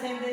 சேர்ந்து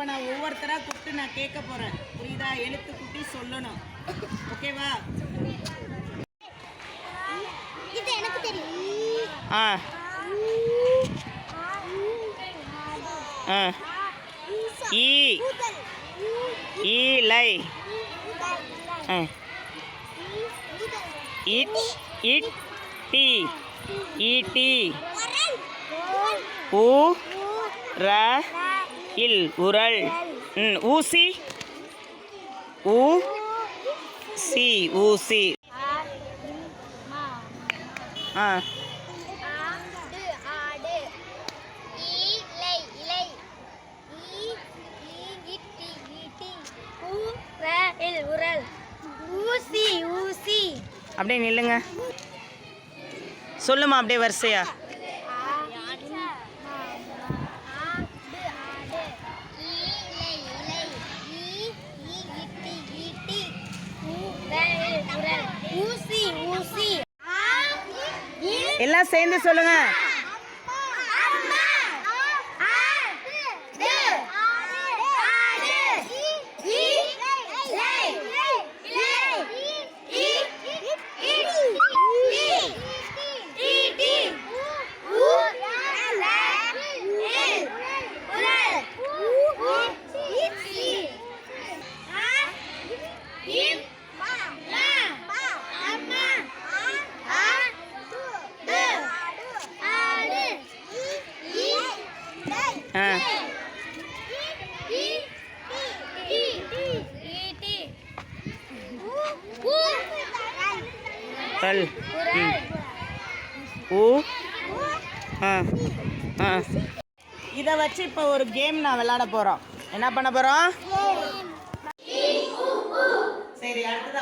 இப்போ நான் ஒவ்வொருத்தராக கூப்பிட்டு நான் கேட்க போகிறேன் புரியுதா? எழுத்து கூட்டி சொல்லணும். ஓகேவா இது எனக்கு தெரியும். ஆ. ஆ. ஈ. ஈலை. ஆ. இட் இட் டி. இடி உ ர. இல் உரல். ஊசி. ஊ. சி ஊசி. ஆ. அப்படியே நில்லுங்க. சொல்லுமா அப்படியே வரிசையா? எல்லாம் சேர்ந்து சொல்லுங்க. ஆ. பல் ஊ. ஆ. ஆ. இதை வச்சு இப்போ ஒரு கேம் நான் விளாட போகிறோம் என்ன பண்ண போகிறோம் சரி அடுத்தது